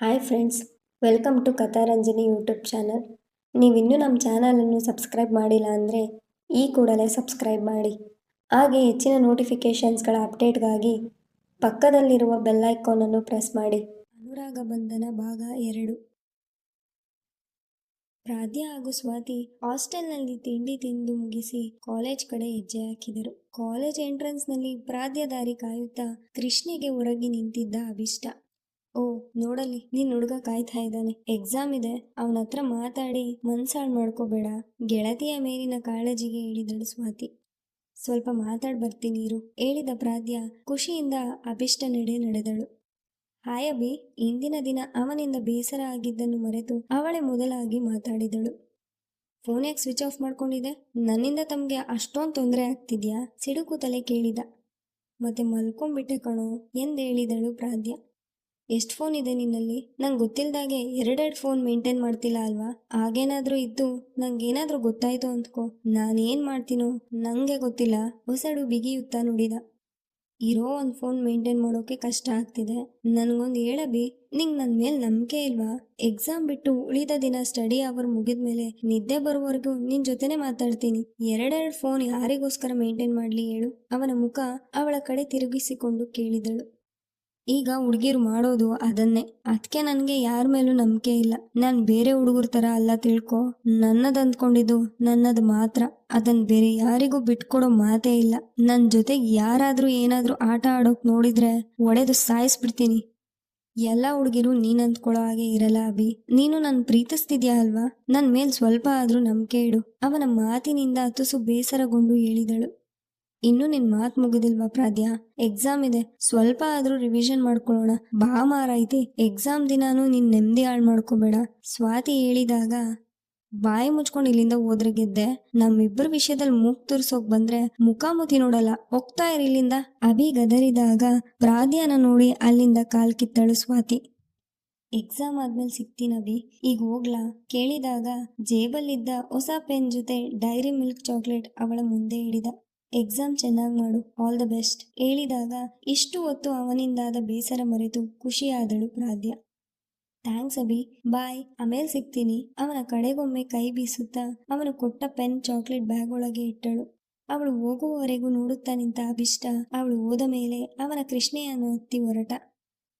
Hi friends welcome to Katharanjani YouTube channel ನೀವಿನ್ನೂ ನಮ್ಮ ಚಾನಲನ್ನು ಸಬ್ಸ್ಕ್ರೈಬ್ ಮಾಡಿಲ್ಲ ಅಂದರೆ ಈ ಕೂಡಲೇ ಸಬ್ಸ್ಕ್ರೈಬ್ ಮಾಡಿ. ಹಾಗೆ ಹೆಚ್ಚಿನ ನೋಟಿಫಿಕೇಷನ್ಸ್ಗಳ ಅಪ್ಡೇಟ್ಗಾಗಿ ಪಕ್ಕದಲ್ಲಿರುವ ಬೆಲ್ ಐಕಾನನ್ನು ಪ್ರೆಸ್ ಮಾಡಿ. ಅನುರಾಗ ಬಂಧನ ಭಾಗ ಎರಡು. ರಾಧ್ಯ ಹಾಗೂ ಸ್ವಾತಿ ಹಾಸ್ಟೆಲ್ನಲ್ಲಿ ತಿಂಡಿ ತಿಂದು ಮುಗಿಸಿ ಕಾಲೇಜ್ ಕಡೆ ಹೆಜ್ಜೆ ಹಾಕಿದರು. ಕಾಲೇಜ್ ಎಂಟ್ರೆನ್ಸ್ನಲ್ಲಿ ಪ್ರಾದ್ಯ ದಾರಿ ಕಾಯುತ್ತಾ ಕೃಷ್ಣಿಗೆ ಹೊರಗಿ ನಿಂತಿದ್ದ ಅಭಿಷ್ಟ. ಓ, ನೋಡಲಿ, ನಿನ್ ಹುಡುಗ ಕಾಯ್ತಾ ಇದ್ದಾನೆ. ಎಕ್ಸಾಮ್ ಇದೆ, ಅವನ ಹತ್ರ ಮಾತಾಡಿ, ಮನ್ಸಾಳ್ ಮಾಡ್ಕೋಬೇಡ. ಗೆಳತಿಯ ಮೇಲಿನ ಕಾಳಜಿಗೆ ಹೇಳಿದಳು ಸ್ವಾತಿ. ಸ್ವಲ್ಪ ಮಾತಾಡ್ ಬರ್ತೀನಿ ಇರು, ಹೇಳಿದ ಪ್ರಾದ್ಯ ಖುಷಿಯಿಂದ ಅಭಿಷ್ಟ ನಡೆ ನಡೆದಳು. ಹಾಯಬಿ ಇಂದಿನ ದಿನ ಅವನಿಂದ ಬೇಸರ ಆಗಿದ್ದನ್ನು ಮರೆತು ಅವಳೇ ಮೊದಲಾಗಿ ಮಾತಾಡಿದಳು. ಫೋನ್ ಯಾಕೆ ಸ್ವಿಚ್ ಆಫ್ ಮಾಡ್ಕೊಂಡಿದೆ? ನನ್ನಿಂದ ತಮಗೆ ಅಷ್ಟೊಂದು ತೊಂದರೆ ಆಗ್ತಿದ್ಯಾ? ಸಿಡುಕು ತಲೆ ಕೇಳಿದ. ಮತ್ತೆ ಮಲ್ಕೊಂಡ್ಬಿಟ್ಟೆ ಕಣೋ, ಎಂದು ಹೇಳಿದಳು ಪ್ರಾದ್ಯ. ಎಷ್ಟು ಫೋನ್ ಇದೆ ನಿನ್ನಲ್ಲಿ? ನಂಗೆ ಗೊತ್ತಿಲ್ದಾಗೆ ಎರಡೆರಡು ಫೋನ್ ಮೇಂಟೈನ್ ಮಾಡ್ತಿಲ್ಲ ಅಲ್ವಾ? ಹಾಗೇನಾದರೂ ಇದ್ದು ನಂಗೇನಾದ್ರೂ ಗೊತ್ತಾಯ್ತು ಅಂದ್ಕೋ ನಾನೇನ್ ಮಾಡ್ತೀನೋ ನನಗೆ ಗೊತ್ತಿಲ್ಲ. ಹೊಸಡು ಬಿಗಿಯುತ್ತಾ ನುಡಿದ. ಇರೋ ಒಂದು ಫೋನ್ ಮೇಂಟೈನ್ ಮಾಡೋಕೆ ಕಷ್ಟ ಆಗ್ತಿದೆ. ನನಗೊಂದು ಹೇಳಬಿ, ನಿಂಗೆ ನನ್ನ ಮೇಲೆ ನಂಬಿಕೆ ಇಲ್ವಾ? ಎಕ್ಸಾಮ್ ಬಿಟ್ಟು ಉಳಿದ ದಿನ ಸ್ಟಡಿ ಅವರ್ ಮುಗಿದ ಮೇಲೆ ನಿದ್ದೆ ಬರುವವರೆಗೂ ನಿನ್ ಜೊತೆನೆ ಮಾತಾಡ್ತೀನಿ. ಎರಡೆರಡು ಫೋನ್ ಯಾರಿಗೋಸ್ಕರ ಮೇಂಟೈನ್ ಮಾಡ್ಲಿ ಹೇಳು. ಅವನ ಮುಖ ಅವಳ ಕಡೆ ತಿರುಗಿಸಿಕೊಂಡು ಕೇಳಿದಳು. ಈಗ ಹುಡುಗಿರು ಮಾಡೋದು ಅದನ್ನೇ. ಅದಕ್ಕೆ ನನಗೆ ಯಾರ ಮೇಲೂ ನಂಬಿಕೆ ಇಲ್ಲ. ನಾನು ಬೇರೆ ಹುಡುಗರ ಥರ ಅಲ್ಲ ತಿಳ್ಕೊ. ನನ್ನದು ಅಂದ್ಕೊಂಡಿದ್ದು ನನ್ನದು ಮಾತ್ರ. ಅದನ್ನ ಬೇರೆ ಯಾರಿಗೂ ಬಿಟ್ಕೊಡೋ ಮಾತೇ ಇಲ್ಲ. ನನ್ನ ಜೊತೆಗೆ ಯಾರಾದರೂ ಏನಾದರೂ ಆಟ ಆಡೋಕ್ ನೋಡಿದ್ರೆ ಒಡೆದು ಸಾಯಿಸ್ಬಿಡ್ತೀನಿ. ಎಲ್ಲ ಹುಡುಗಿರು ನೀನ್ ಅಂದ್ಕೊಳ್ಳೋ ಹಾಗೆ ಇರಲ್ಲ ಅಭಿ. ನೀನು ನನ್ ಪ್ರೀತಿಸ್ತಿದ್ಯಾ ಅಲ್ವಾ? ನನ್ ಮೇಲ್ ಸ್ವಲ್ಪ ಆದ್ರೂ ನಂಬಿಕೆ ಇಡು. ಅವನ ಮಾತಿನಿಂದ ತುಸು ಬೇಸರಗೊಂಡು ಹೇಳಿದಳು. ಇನ್ನು ನಿನ್ ಮಾತ್ ಮುಗಿದಿಲ್ವಾ ಪ್ರಾದ್ಯಾ ಎಕ್ಸಾಮ್ ಇದೆ. ಸ್ವಲ್ಪ ಆದ್ರೂ ರಿವಿಷನ್ ಮಾಡ್ಕೊಳ್ಳೋಣ. ಬಾ ಮಾರೈತಿ ಎಕ್ಸಾಮ್ ದಿನಾನು ನಿನ್ ನೆಮ್ಮದಿ ಹಾಳು ಮಾಡ್ಕೋಬೇಡ. ಸ್ವಾತಿ ಹೇಳಿದಾಗ, ಬಾಯಿ ಮುಚ್ಕೊಂಡು ಇಲ್ಲಿಂದ ಹೋದ್ರೆ ಗೆದ್ದೆ. ನಮ್ಮಿಬ್ಬರ ವಿಷಯದಲ್ಲಿ ಮೂಗ್ ತುರ್ಸೋಕ್ ಬಂದ್ರೆ ಮುಖಾಮುಖಿ ನೋಡಲ್ಲ. ಹೋಗ್ತಾ ಇಲ್ಲಿಂದ. ಅಭಿ ಗದರಿದಾಗ ಪ್ರಾದ್ಯಾನ ನೋಡಿ ಅಲ್ಲಿಂದ ಕಾಲ್ ಕಿತ್ತಳು ಸ್ವಾತಿ. ಎಕ್ಸಾಮ್ ಆದ್ಮೇಲೆ ಸಿಗ್ತೀನಿ ಅಭಿ. ಈಗ ಹೋಗ್ಲಾ? ಕೇಳಿದಾಗ ಜೇಬಲ್ಲಿದ್ದ ಹೊಸ ಪೆನ್ ಜೊತೆ ಡೈರಿ ಮಿಲ್ಕ್ ಚಾಕ್ಲೇಟ್ ಅವಳ ಮುಂದೆ ಹಿಡಿದ ಎಕ್ಸಾಮ್ ಚೆನ್ನಾಗಿ ಮಾಡು ಆಲ್ ದ ಬೆಸ್ಟ್ ಹೇಳಿದಾಗ ಇಷ್ಟು ಹೊತ್ತು ಅವನಿಂದಾದ ಬೇಸರ ಮರೆತು ಖುಷಿಯಾದಳು ಪ್ರಾಧ್ಯ. ಥ್ಯಾಂಕ್ಸ್ ಅಭಿ. ಬಾಯ್ ಆಮೇಲೆ ಸಿಗ್ತೀನಿ. ಅವನ ಕಡೆಗೊಮ್ಮೆ ಕೈ ಬೀಸುತ್ತಾ ಅವನು ಕೊಟ್ಟ ಪೆನ್ ಚಾಕ್ಲೇಟ್ ಬ್ಯಾಗ್ ಒಳಗೆ ಇಟ್ಟಳು. ಅವಳು ಹೋಗುವವರೆಗೂ ನೋಡುತ್ತಾ ನಿಂತ ಅಭಿಷ್ಟ. ಅವಳು ಹೋದ ಮೇಲೆ ಅವನ ಕೃಷ್ಣೆಯನ್ನು ಹತ್ತಿ ಹೊರಟ.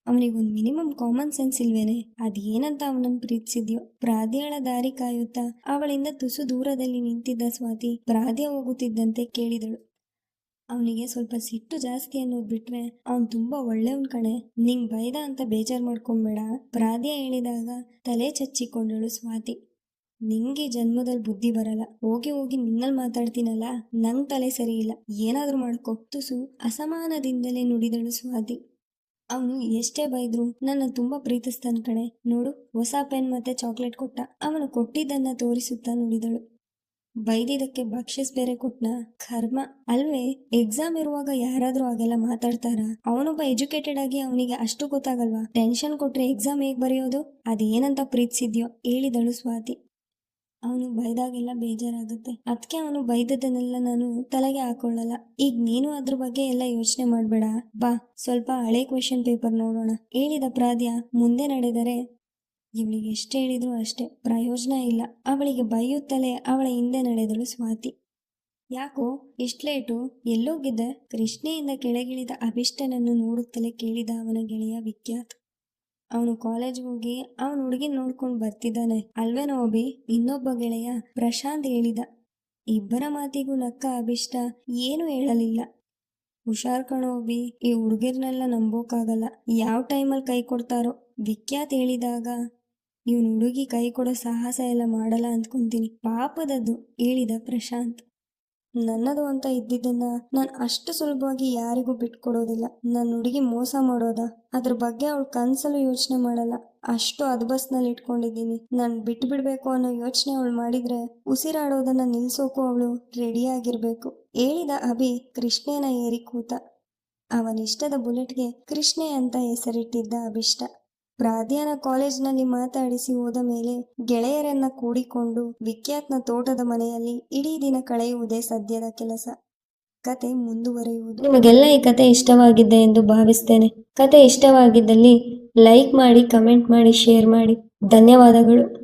ಅವನಿಗೊಂದು ಮಿನಿಮಮ್ ಕಾಮನ್ ಸೆನ್ಸ್ ಇಲ್ವೇನೆ? ಅದೇನಂತ ಅವನನ್ನು ಪ್ರೀತಿಸಿದ್ಯೋ? ಪ್ರಾದ್ಯಳ ದಾರಿ ಕಾಯುತ್ತಾ ಅವಳಿಂದ ತುಸು ದೂರದಲ್ಲಿ ನಿಂತಿದ್ದ ಸ್ವಾತಿ ಪ್ರಾದ್ಯ ಹೋಗುತ್ತಿದ್ದಂತೆ ಕೇಳಿದಳು. ಅವನಿಗೆ ಸ್ವಲ್ಪ ಸಿಟ್ಟು ಜಾಸ್ತಿ ಅನ್ನೋದು ಬಿಟ್ರೆ ಅವನ್ ತುಂಬಾ ಒಳ್ಳೆಯವನ್ ಕಣೆ. ನಿಂಗ್ ಬೈದ ಅಂತ ಬೇಜಾರ್ ಮಾಡ್ಕೊಂಬೇಡ. ಪ್ರಾದ್ಯ ಹೇಳಿದಾಗ ತಲೆ ಚಚ್ಚಿಕೊಂಡಳು ಸ್ವಾತಿ. ನಿಂಗೆ ಜನ್ಮದಲ್ಲಿ ಬುದ್ಧಿ ಬರಲ್ಲ. ಹೋಗಿ ಹೋಗಿ ನಿನ್ನಲ್ಲಿ ಮಾತಾಡ್ತೀನಲ್ಲ? ನಂಗ್ ತಲೆ ಸರಿ ಇಲ್ಲ. ಏನಾದ್ರೂ ಮಾಡ್ಕೊ. ತುಸು ಅಸಮಾನದಿಂದಲೇ ನುಡಿದಳು ಸ್ವಾತಿ. ಅವನು ಎಷ್ಟೇ ಬೈದ್ರು ನನ್ನ ತುಂಬಾ ಪ್ರೀತಿಸ್ತಾನ ಕಣೆ. ನೋಡು, ಹೊಸ ಪೆನ್ ಮತ್ತೆ ಚಾಕ್ಲೇಟ್ ಕೊಟ್ಟ. ಅವನು ಕೊಟ್ಟಿದ್ದನ್ನ ತೋರಿಸುತ್ತಾ ನೋಡಿದಳು. ಬೈದಿದ್ದಕ್ಕೆ ಬಕ್ಷಿಸ್ ಬೇರೆ ಕೊಟ್ನ? ಕರ್ಮ. ಅಲ್ವೇ ಎಕ್ಸಾಮ್ ಇರುವಾಗ ಯಾರಾದ್ರೂ ಹಾಗೆಲ್ಲ ಮಾತಾಡ್ತಾರ? ಅವನೊಬ್ಬ ಎಜುಕೇಟೆಡ್ ಆಗಿ ಅವನಿಗೆ ಅಷ್ಟು ಗೊತ್ತಾಗಲ್ವಾ? ಟೆನ್ಷನ್ ಕೊಟ್ರೆ ಎಕ್ಸಾಮ್ ಹೇಗ್ ಬರೆಯೋದು? ಅದೇನಂತ ಪ್ರೀತಿಸಿದ್ಯೋ? ಹೇಳಿದಳು ಸ್ವಾತಿ. ಅವನು ಬೈದಾಗೆಲ್ಲ ಬೇಜಾರಾಗುತ್ತೆ. ಅದಕ್ಕೆ ಅವನು ಬೈದದನ್ನೆಲ್ಲ ನಾನು ತಲೆಗೆ ಹಾಕೊಳ್ಳಲ್ಲ. ಈಗ ನೀನು ಅದ್ರ ಬಗ್ಗೆ ಎಲ್ಲ ಯೋಚನೆ ಮಾಡಬೇಡ. ಬಾ, ಸ್ವಲ್ಪ ಹಳೆ ಕ್ವೆಶನ್ ಪೇಪರ್ ನೋಡೋಣ. ಹೇಳಿದ ಪ್ರಾದ್ಯ ಮುಂದೆ ನಡೆದರೆ ಇವಳಿಗೆ ಎಷ್ಟು ಹೇಳಿದ್ರು ಅಷ್ಟೇ. ಪ್ರಯೋಜನ ಇಲ್ಲ. ಅವಳಿಗೆ ಬೈಯುತ್ತಲೇ ಅವಳ ಹಿಂದೆ ನಡೆದಳು ಸ್ವಾತಿ. ಯಾಕೋ, ಇಷ್ಟು ಲೇಟು ಎಲ್ಲೋಗಿದ್ದೆ. ಕೃಷ್ಣೆಯಿಂದ ಕೆಳಗಿಳಿದ ಅಭಿಷ್ಟನನ್ನು ನೋಡುತ್ತಲೇ ಕೇಳಿದ ಅವನ ಗೆಳೆಯ ವಿಖ್ಯಾತ್. ಅವನು ಕಾಲೇಜ್ ಹೋಗಿ ಅವನ ಹುಡುಗಿ ನೋಡ್ಕೊಂಡು ಬರ್ತಿದ್ದಾನೆ. ಅಲ್ವೇನೋ ಅಭಿ? ಇನ್ನೊಬ್ಬ ಗೆಳೆಯ ಪ್ರಶಾಂತ್ ಹೇಳಿದ. ಇಬ್ಬರ ಮಾತಿಗೂ ನಕ್ಕ ಅಭಿಷ್ಟ. ಏನು ಹೇಳಲಿಲ್ಲ. ಹುಷಾರ್ ಕಣೋ ಈ ಹುಡುಗಿರ್ನೆಲ್ಲ ನಂಬೋಕ್ಕಾಗಲ್ಲ ಯಾವ ಟೈಮಲ್ಲಿ ಕೈ ಕೊಡ್ತಾರೋ? ವಿಖ್ಯಾತ್ ಹೇಳಿದಾಗ, ಇವನು ಹುಡುಗಿ ಕೈ ಕೊಡೋ ಸಾಹಸ ಎಲ್ಲ ಮಾಡಲ್ಲ ಅಂದ್ಕೊಂತೀನಿ. ಪಾಪದದ್ದು, ಹೇಳಿದ ಪ್ರಶಾಂತ್. ನನ್ನದು ಅಂತ ಇದ್ದಿದ್ದನ್ನ ನಾನು ಅಷ್ಟು ಸುಲಭವಾಗಿ ಯಾರಿಗೂ ಬಿಟ್ಕೊಡೋದಿಲ್ಲ. ನನ್ನ ಹುಡುಗಿ ಮೋಸ ಮಾಡೋದ, ಅದ್ರ ಬಗ್ಗೆ ಅವಳು ಕನ್ಸಲ್ಲೂ ಯೋಚನೆ ಮಾಡಲ್ಲ. ಅಷ್ಟು ಅದ್ಬಸ್ನಲ್ಲಿ ಇಟ್ಕೊಂಡಿದ್ದೀನಿ. ನಾನು ಬಿಟ್ಟು ಬಿಡ್ಬೇಕು ಅನ್ನೋ ಯೋಚನೆ ಅವಳು ಮಾಡಿದ್ರೆ ಉಸಿರಾಡೋದನ್ನ ನಿಲ್ಸೋಕು ಅವಳು ರೆಡಿಯಾಗಿರ್ಬೇಕು ಹೇಳಿದ ಅಭಿ ಕೃಷ್ಣೇನ ಏರಿ ಕೂತ. ಅವನಿಷ್ಟದ ಬುಲೆಟ್ಗೆ ಕೃಷ್ಣೆ ಅಂತ ಹೆಸರಿಟ್ಟಿದ್ದ ಅಭಿಷ್ಟ. ಪ್ರಾಧ್ಯಾನ ಕಾಲೇಜ್ನಲ್ಲಿ ಮಾತಾಡಿಸಿ ಹೋದ ಮೇಲೆ ಗೆಳೆಯರನ್ನ ಕೂಡಿಕೊಂಡು ವಿಖ್ಯಾತ್ನ ತೋಟದ ಮನೆಯಲ್ಲಿ ಇಡೀ ದಿನ ಕಳೆಯುವುದೇ ಸದ್ಯದ ಕೆಲಸ. ಕತೆ ಮುಂದುವರಿಯುವುದು. ನಿಮಗೆಲ್ಲ ಈ ಕತೆ ಇಷ್ಟವಾಗಿದೆ ಎಂದು ಭಾವಿಸ್ತೇನೆ. ಕತೆ ಇಷ್ಟವಾಗಿದ್ದಲ್ಲಿ ಲೈಕ್ ಮಾಡಿ, ಕಮೆಂಟ್ ಮಾಡಿ, ಶೇರ್ ಮಾಡಿ. ಧನ್ಯವಾದಗಳು.